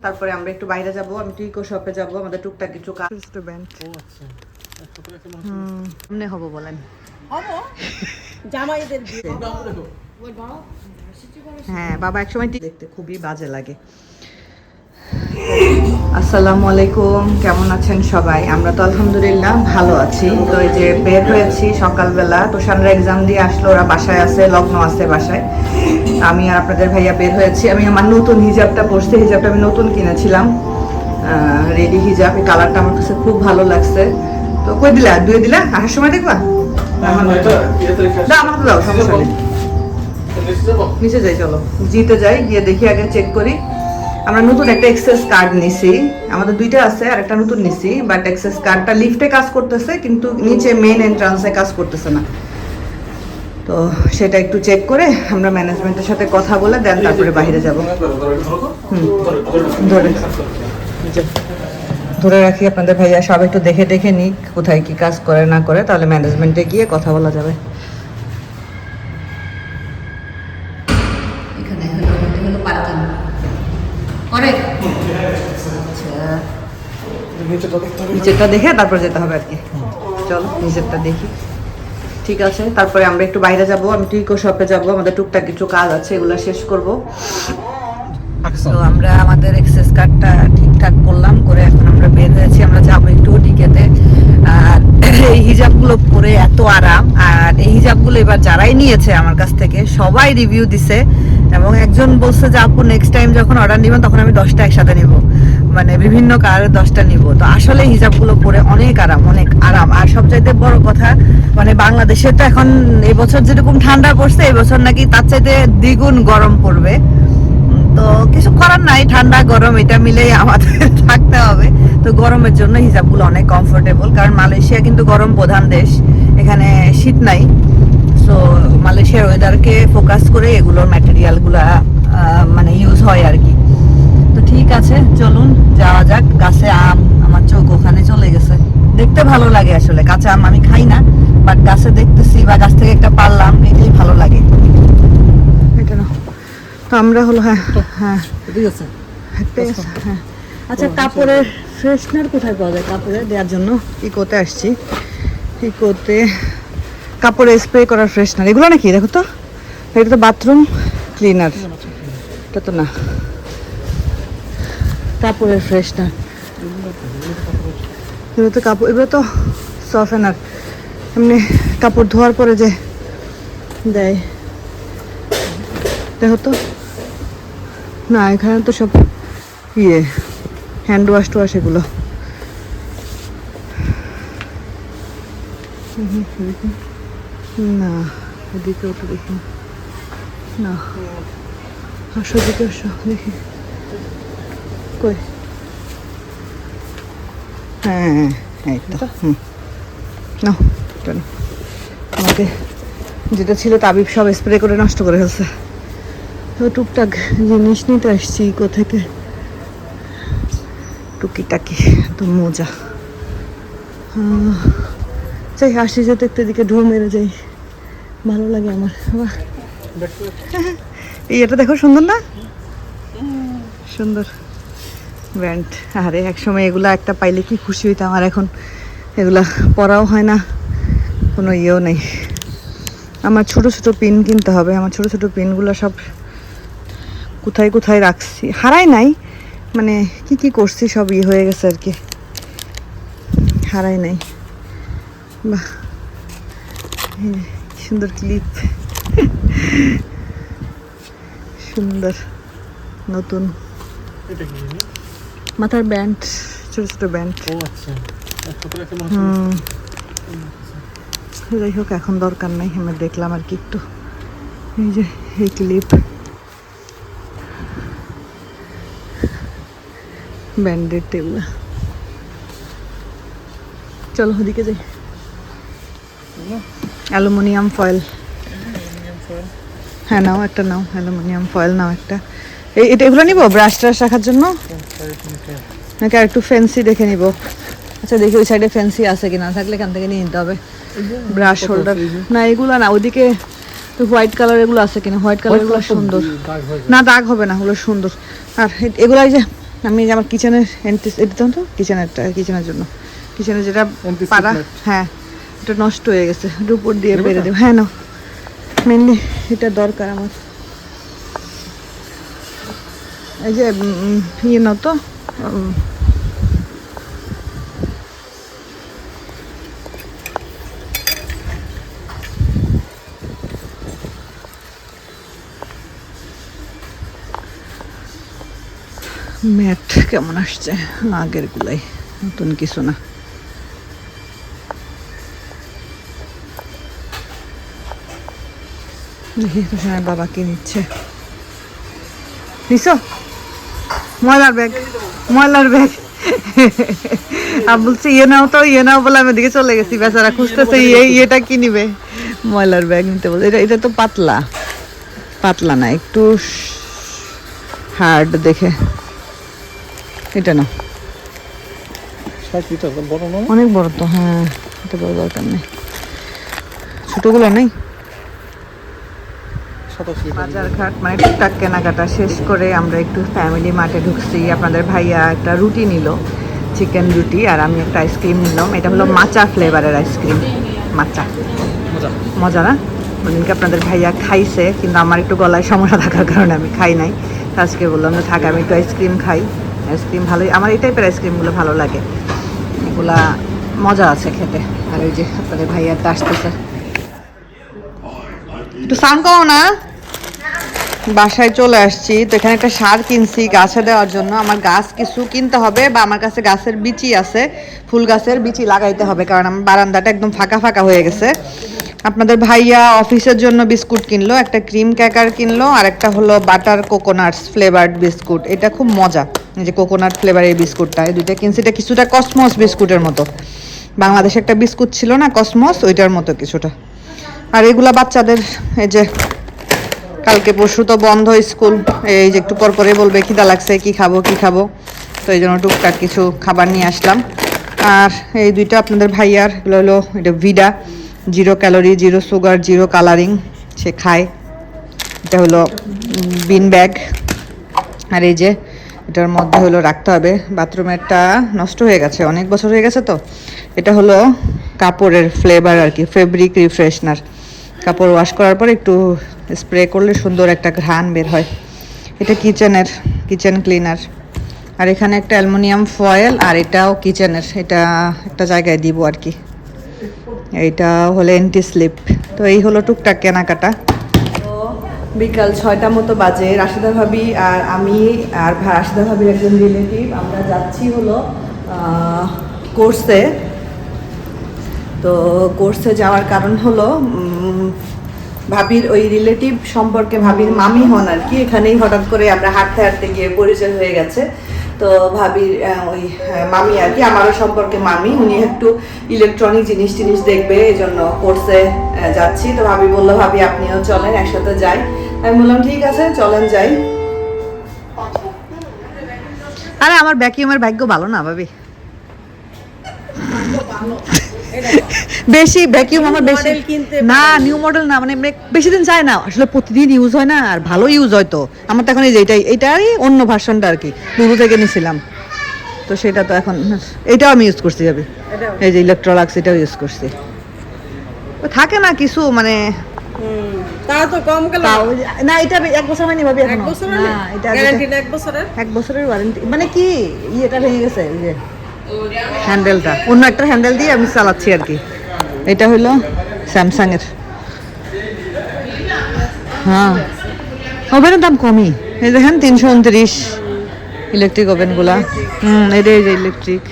তারপরে আমরা একটু বাইরে যাব আমি টিকো শপে যাব আমাদের টুকটাক কিছু কাজ। স্টুডেন্ট ও আচ্ছা। এমনি হব বলেন। জামাইদের বিয়ে। হ্যাঁ বাবা একসময় দেখতে খুবই বাজে লাগে। আসসালামু আলাইকুম কেমন আছেন সবাই? আমরা তো আলহামদুলিল্লাহ ভালো আছি। তো এই যে বের হয়েছি সকালবেলা তোষানরা এক্সাম দিয়ে আসলো ওরা বাসায় আছে লগ্ন আছে বাসায়। আমি আর আপনাদের ভাইয়া বের হয়েছি। আমি আমার নতুন হিজাবটা পরছি হিজাবটা আমি নতুন কিনেছিলাম। রেডি হিজাব এই কালারটা আমার কাছে খুব ভালো লাগছে। তো কই দিলা? দুই দিলা? আসার সময় দেখবা? ইয়েতে রেখে দাও সমস্যা নেই। নিচে যাই চলো। জিতে যাই গিয়ে দেখি আগে চেক করি। আমরা নতুন একটা এক্সেস কার্ড নিছি। আমাদের দুইটা আছে আর একটা নতুন নিছি বাট এক্সেস কার্ডটা লিফটে কাজ করতেছে কিন্তু নিচে মেন এন্ট্রান্সে কাজ করতেছে না। তো সেটা একটু চেক করে আমরা ম্যানেজমেন্টের সাথে কথা বলে দেন তারপরে বাইরে যাব। ধরে। ধরে রাখি আপনাদের ভাইয়া সব একটু দেখে দেখে নিক কোথায় কি কাজ করে না করে তাহলে ম্যানেজমেন্টে গিয়ে কথা বলা যাবে এখানে হলো এটা হলো পার্কিং হবে নিচেরটা দেখে তারপর যেতে হবে আর কি। চলো, নিচেরটা দেখি। ঠিক আছে, তারপরে আমরা একটু বাইরে যাব, আমি টুইকো শপে যাব, আমাদের টুকটাক কিছু কাজ আছে, এগুলো শেষ করব। তো আমরা আমাদের এক্সেস কার্ডটা ঠিকঠাক করলাম, করে এখন আমরা বের হয়েছি, আমরা যাব একটু টিকেতে আর এই হিজাবগুলো পরে এত আরাম, আর এই হিজাবগুলো এবার যারাই নিয়েছে আমার কাছ থেকে, সবাই রিভিউ দিছে। এবং একজন বলছে যে, আপু নেক্সট টাইম যখন অর্ডার নিবেন, তখন আমি দশটা একসাথে নিব। মানে বিভিন্ন কালারের দশটা নিব। তো আসলে হিজাবগুলো পরে অনেক আরাম অনেক আরাম। আর সবচাইতে বড় কথা মানে বাংলাদেশে তো এখন এবছর যেরকম ঠান্ডা পড়ছে এবছর নাকি তার চাইতে দ্বিগুণ গরম পড়বে। তো কিছু করার নাই, ঠান্ডা, গরম, এটা মিলেই আমাদের থাকতে হবে। তো গরমের জন্য হিজাবগুলো অনেক কমফোর্টেবল কারণ মালয়েশিয়া কিন্তু গরম প্রধান দেশ, এখানে শীত নাই। সো মালয়েশিয়ার ওয়েদারকে ফোকাস করে এগুলোর ম্যাটেরিয়ালগুলা মানে ইউজ হয় আর কি তো ঠিক আছে চলুন যাওয়া যাক। গাছে আম আমার চোখ ওখানে চলে গেছে। দেখতে ভালো লাগে আসলে। কাঁচা আম আমি খাই না বাট গাছে দেখতেছি বা গাছ থেকে একটা পারলাম এটাই ভালো লাগে। এটা না তো আমরা হলো হ্যাঁ হ্যাঁ। ঠিক আছে। হ্যাঁ। আচ্ছা কাপড়ের ফ্রেশনার কোথায় পাওয়া যায়? কাপড়ে দেওয়ার জন্য? ইকোতে আসছি। ইকোতে কাপড়ে স্প্রে করার ফ্রেশনার এগুলো নাকি? দেখো তো। এটা তো বাথরুম ক্লিনার এটা তো না। কাপড়ের ফ্রেশনার এগুলো তো কাপড়, এগুলো তো সফেনার এমনি কাপড় ধোয়ার পরে যে দেয়। দেখো তো। না, এখানে তো সব ইয়ে হ্যান্ড ওয়াশ টোয়াশ এগুলো। না এদিকেও তো দেখি। না আসো দিকে আসো দেখি। কই? হ্যাঁ এই তো হুম। না নাও। আমাকে যেটা ছিল তাবিব সব স্প্রে করে নষ্ট করে ফেলছে। তো টুকটাক জিনিস নিতে আসছি কোথেকে টুকিটাকি তো মজা। যাই আসি যেতে একটু এদিকে ঢোল মেরে যাই। ভালো লাগে আমার বাহ। এই এটা দেখো সুন্দর না? সুন্দর। ব্যান্ড। আরে একসময় এগুলা একটা পাইলে কি খুশি হইতাম আর এখন এগুলা পরাও হয় না কোনো ইয়েও নেই। আমার ছোট ছোট পিন কিনতে হবে আমার ছোট ছোট পিনগুলো সব কোথায় কোথায় রাখছি। হারাই নাই মানে কি কি করছি সব ইয়ে হয়ে গেছে আর কি। হারাই নাই। বাহ। সুন্দর ক্লিপ সুন্দর নতুন? মাথার ব্যান্ড ছোট ছোট ব্যান্ড আচ্ছা যাই হোক এখন দরকার নাই আমি দেখলাম আর কি একটু। এই যে এই ক্লিপ ব্যান্ডেড এগুলা চলো ওদিকে যাই। Aluminium foil. হ্যাঁ নাও একটা নাও অ্যালুমিনিয়াম ফয়েল নাও একটা। এই এটা এগুলো নিবো ব্রাশ ট্রাশ রাখার জন্য? নাকি আর একটু ফ্যান্সি দেখে নিব? আচ্ছা দেখি ওই সাইডে ফ্যান্সি আছে কি না থাকলে এখান থেকে নিয়ে নিতে হবে। ব্রাশ হোল্ডার না এগুলো না ওইদিকে হোয়াইট কালার এগুলো আছে কিনা হোয়াইট কালার এগুলো সুন্দর। না দাগ হবে না ওগুলো সুন্দর। আর এগুলো যে আমি যে আমার কিচেনের এন্টিস এটা তো কিচেনেরটা কিচেনের জন্য। কিচেনের যেটা পাড়া হ্যাঁ। এটা নষ্ট হয়ে গেছে। এটা উপর দিয়ে বেড়ে? দেবো। হ্যাঁ না মেনলি এটা দরকার আমার। এই যে ইয়ে নাও তো ম্যাট কেমন আসছে? আগের গুলাই নতুন কিছু না। দেখি হ্যাঁ বাবা কি নিচ্ছে। নিছো? ময়লার ব্যাগ। ময়লার ব্যাগ। আমি বলছি ইয়ে নাও তো ইয়ে নাও বলে আমি দিকে চলে গেছি। বেচারা খুঁজতেছে ইয়ে ইয়েটা কি নিবে? ময়লার ব্যাগ নিতে বলছে। এটা এটা তো পাতলা। পাতলা না একটু হার্ড দেখে। এটা না? অনেক বড় তো হ্যাঁ এটা বড় দরকার নেই। ছোটগুলো নেই? সাতাশ লিটার বাজার ঘাট মানে টুকটাক কেনাকাটা শেষ করে আমরা একটু ফ্যামিলি মার্টে ঢুকছি। আপনাদের ভাইয়া একটা রুটি নিল চিকেন রুটি আর আমি একটা আইসক্রিম নিলাম। এটা হলো মাচা ফ্লেভারের আইসক্রিম মাচা মজা। মজা না? ওদিনকে আপনাদের ভাইয়া খাইছে কিন্তু আমার একটু গলায় সমস্যা থাকার কারণে আমি খাই নাই। আজকে বললাম যে থাক আমি একটু আইসক্রিম খাই। আইসক্রিম ভালোই আমার এই টাইপের আইসক্রিমগুলো ভালো লাগে। এগুলা মজা আছে খেতে। আর ওই যে আপনাদের ভাইয়ারটা আসতেছে। একটু সাউন্ড কমো না। বাসায় চলে আসছি। তো এখানে একটা সার কিনছি গাছে দেওয়ার জন্য। আমার গাছ কিছু কিনতে হবে বা আমার কাছে গাছের বিচি আছে। ফুল গাছের বিচি লাগাইতে হবে কারণ আমার বারান্দাটা একদম ফাঁকা ফাঁকা হয়ে গেছে। আপনাদের ভাইয়া অফিসের জন্য বিস্কুট কিনলো, একটা ক্রিম ক্যাকার কিনলো আর একটা হলো বাটার কোকোনাটস ফ্লেভার্ড বিস্কুট। এটা খুব মজা, এই যে কোকোনাট ফ্লেভারের বিস্কুটটা। এই দুইটা কিনছি, এটা কিছুটা কসমস বিস্কুটের মতো। বাংলাদেশে একটা বিস্কুট ছিল না কসমস, ওইটার মতো কিছুটা। আর এগুলা বাচ্চাদের, এই যে কালকে পরশু তো বন্ধ স্কুল। এই যে একটু পর পরে বলবে, খিদা লাগছে, কি খাব কি খাব। তো এই জন্য টুকটাক কিছু খাবার নিয়ে আসলাম। আর এই দুইটা আপনাদের ভাইয়ার, এগুলো হলো, এটা Vida, zero calorie, zero sugar, zero colouring, সে খায়। এটা হলো বিন ব্যাগ। আর এই যে, এটার মধ্যে হলো, রাখতে হবে। বাথরুমেরটা নষ্ট হয়ে গেছে, অনেক বছর হয়ে গেছে তো। এটা হলো কাপড়ের ফ্লেভার আর কি ফেব্রিক রিফ্রেশনার কাপড় ওয়াশ করার পর একটু স্প্রে করলে সুন্দর একটা ঘ্রাণ বের হয়। এটা কিচেনের কিচেন ক্লিনার আর এখানে একটা অ্যালুমিনিয়াম ফয়েল আর এটাও কিচেনের এটা একটা জায়গায় দিব আর কি। এইটা হলো এন্টি স্লিপ তো এই হলো টুকটাক কেনাকাটা। বিকাল ছয়টা মতো বাজে। রাশিদা ভাবি আর আমি আর রাশিদা ভাবির একজন রিলেটিভ আমরা যাচ্ছি হলো কোর্সে তো কোর্সে যাওয়ার কারণ হলো ভাবির ওই রিলেটিভ সম্পর্কে ভাবির মামি হন আর কি। এখানেই হঠাৎ করে আমরা হাঁটতে হাঁটতে গিয়ে পরিচয় হয়ে গেছে। তো ভাবির ওই মামি আর কি, আমারও সম্পর্কে মামি। উনি একটু ইলেকট্রনিক জিনিস টিনিস দেখবে এই জন্য কোর্সে যাচ্ছি। তো ভাবি বলল, ভাবি, আপনিও চলেন, একসাথে যাই। আমি বললাম, ঠিক আছে, চলেন, যাই। আরে, আমার ভ্যাকিউমের ভাগ্য ভালো না, ভাবি। বেশি ভ্যাকিউম আমার বেশি। না নিউ মডেল না মানে বেশি দিন যায় না। আসলে প্রতিদিন ইউজ হয় না আর ভালো ইউজ হয় তো। আমার তো এখন এই যে এটাই এটাই অন্য ভার্সনটা আর কি লুলু থেকে নিয়েছিলাম তো সেটা তো এখন এটাও আমি ইউজ করছি যাবে এই যে ইলেকট্রোলাক্স এটাও ইউজ করছি। থাকে না কিছু মানে হুম, তা তো কম গেল। তাও না এটা এক বছর হয়নি ভাবি এক বছরের না এটা এক বছরের? এক বছরের ওয়ারেন্টি মানে কি ইয়েটা ভেঙে গেছে এই যে। হ্যান্ডেলটা। অন্য একটা হ্যান্ডেল দিয়ে আমি চালাচ্ছি আর কি। এটা হলো স্যামসাং এর হ্যাঁ। ওভেনের দাম কমই। এই দেখেন, তিনশো উনত্রিশ ইলেকট্রিক ওভেনগুলা। হুম এটা এই যে ইলেকট্রিক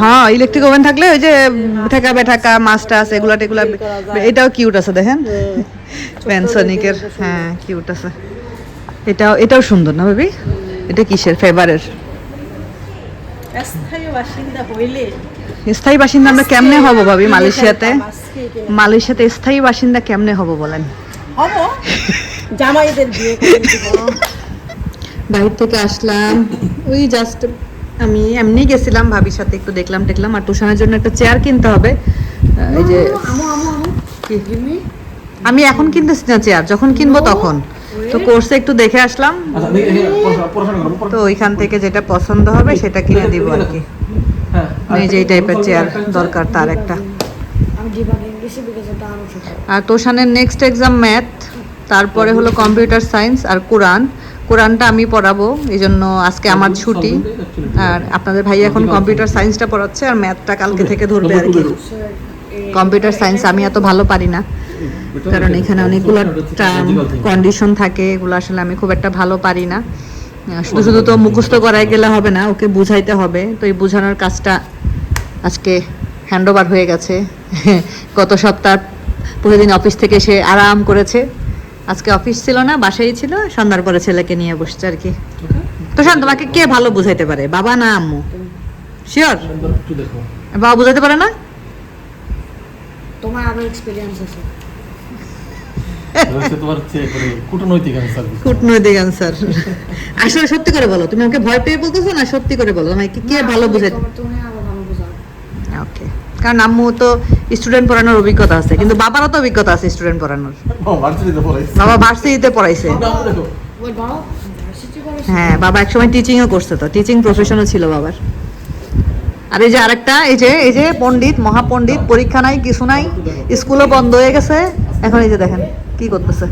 হ্যাঁ ইলেকট্রিক ওভেন থাকলে ওই যে ঠেকা বেঠাকা মাছ টাছ এগুলা টেগুলা, এটাও কিউট আছে, দেখেন। প্যানসনিকের হ্যাঁ কিউট আছে। এটাও এটাও সুন্দর না, ভাবি? এটা কিসের? ফেভারের স্থায়ী বাসিন্দা স্থায়ী বাসিন্দা আমরা কেমনে হব ভাবি মালয়েশিয়াতে? মালয়েশিয়াতে স্থায়ী বাসিন্দা কেমনে হব বলেন? হব। জামাইদের বিয়ে বাইরে থেকে আসলাম। ওই জাস্ট আমি এমনি গেছিলাম ভাবির সাথে একটু দেখলাম টেকলাম। আর টুশানের জন্য একটা চেয়ার কিনতে হবে। এই যে? আমি এখন কিনতেছি না চেয়ার যখন কিনবো তখন। তো কোর্সে একটু দেখে আসলাম। আচ্ছা তো ওইখান থেকে যেটা পছন্দ হবে সেটা কিনে দিব আর কি। হ্যাঁ এই যে এই টাইপের চেয়ার দরকার তার একটা। আর তোষানের নেক্সট এক্সাম ম্যাথ তারপরে হলো কম্পিউটার সায়েন্স আর কোরআন কোরআনটা আমি পড়াবো এই জন্য আজকে আমার ছুটি। আর আপনাদের ভাই এখন কম্পিউটার সায়েন্সটা পড়াচ্ছে আর ম্যাথটা কালকে থেকে ধরবে আর কি। কম্পিউটার সায়েন্স আমি এত ভালো পারি না। কারণ এখানে অনেকগুলো টার্ম কন্ডিশন থাকে এগুলো আসলে আমি খুব একটা ভালো পারি না। শুধু শুধু তো মুখস্থ করাই গেলে হবে না ওকে বুঝাইতে হবে। তো এই বোঝানোর কাজটা আজকে হ্যান্ড ওভার হয়ে গেছে। গত সপ্তাহ প্রতিদিন অফিস থেকে সে আরাম করেছে। আজকে অফিস ছিল না বাসায় ছিল সন্ধ্যার পরে ছেলেকে নিয়ে বসছে আর কি। তো শান্ত তোমাকে কে ভালো বুঝাইতে পারে বাবা না আম্মু? শিওর বাবা বুঝাইতে পারে না? তোমার আরও এক্সপিরিয়েন্স আছে। কূটনৈতিক আনসার আসলে সত্যি করে বলো তুমি আমাকে ভয় পেয়ে বলতেছো না সত্যি করে বলো? তোমাকে কে ভালো বুঝাই তোমার- তুমি আরও ভালো বোঝাও। ওকে কারণ আম্মু তো স্টুডেন্ট পড়ানোর অভিজ্ঞতা আছে কিন্তু বাবারও তো অভিজ্ঞতা আছে স্টুডেন্ট পড়ানোর। বাবা ভার্সিটিতে পড়াইছে। হ্যাঁ বাবা একসময় টিচিংও করছে তো টিচিং প্রফেশনও ছিল বাবার। আর এই যে আরেকটা এই যে এই যে পণ্ডিত মহাপণ্ডিত পরীক্ষা নাই কিছু নাই স্কুলও বন্ধ হয়ে গেছে। এখন এই যে দেখেন, কি করতেছে?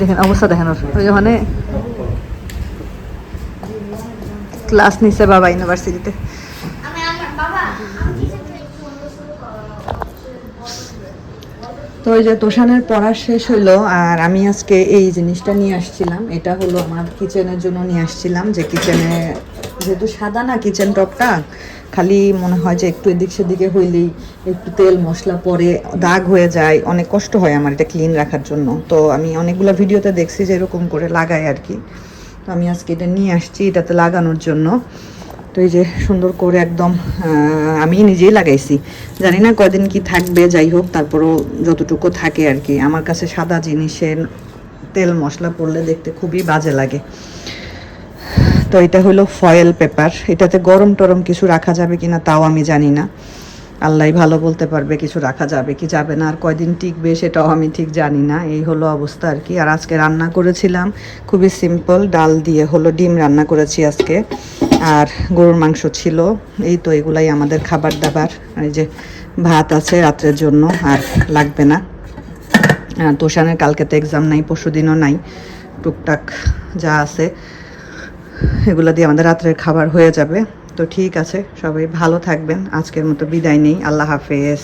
দেখেন অবস্থা দেখেন ওর। ওই মানে ক্লাস নিছে বাবা ইউনিভার্সিটিতে। তো ওই যে তোষানের পড়া শেষ হইল, আর আমি আজকে এই জিনিসটা নিয়ে আসছিলাম। এটা হলো আমার কিচেনের জন্য নিয়ে আসছিলাম, যে কিচেনে যেহেতু সাদা না কিচেন টপটা খালি মনে হয় যে একটু এদিক সেদিকে হইলেই একটু তেল, মশলা পরে দাগ হয়ে যায়, অনেক কষ্ট হয় আমার এটা ক্লিন রাখার জন্য। তো আমি অনেকগুলো ভিডিওতে দেখছি যে এরকম করে লাগাই আর কি। তো আমি আজকে এটা নিয়ে আসছি এটাতে লাগানোর জন্য। তো এই যে সুন্দর করে একদম আমি নিজেই লাগাইছি। জানি না কয়দিন কি থাকবে, যাই হোক, তারপরও যতটুকু থাকে আর কি। আমার কাছে সাদা জিনিসের তেল, মশলা পড়লে দেখতে খুবই বাজে লাগে। তো এটা হলো ফয়েল পেপার এটাতে গরম টরম কিছু রাখা যাবে কিনা তাও আমি জানি না। আল্লাহ ভালো বলতে পারবে কিছু রাখা যাবে কি যাবে না, আর কয়দিন টিকবে সেটাও আমি ঠিক জানি না। এই হলো অবস্থা আর কি। আর আজকে রান্না করেছিলাম খুবই সিম্পল ডাল দিয়ে হলো ডিম রান্না করেছি আজকে। আর গরুর মাংস ছিল, এই তো এগুলাই আমাদের খাবার দাবার। এই যে ভাত আছে রাত্রের জন্য, আর লাগবে না। তোষানের কালকে তো এক্সাম নাই পরশু দিনও নাই। টুকটাক যা আছে। এগুলো দিয়ে আমাদের রাত্রের খাবার হয়ে যাবে। তো ঠিক আছে, সবাই ভালো থাকবেন। আজকের মতো বিদায় নেই। আল্লাহ হাফেজ।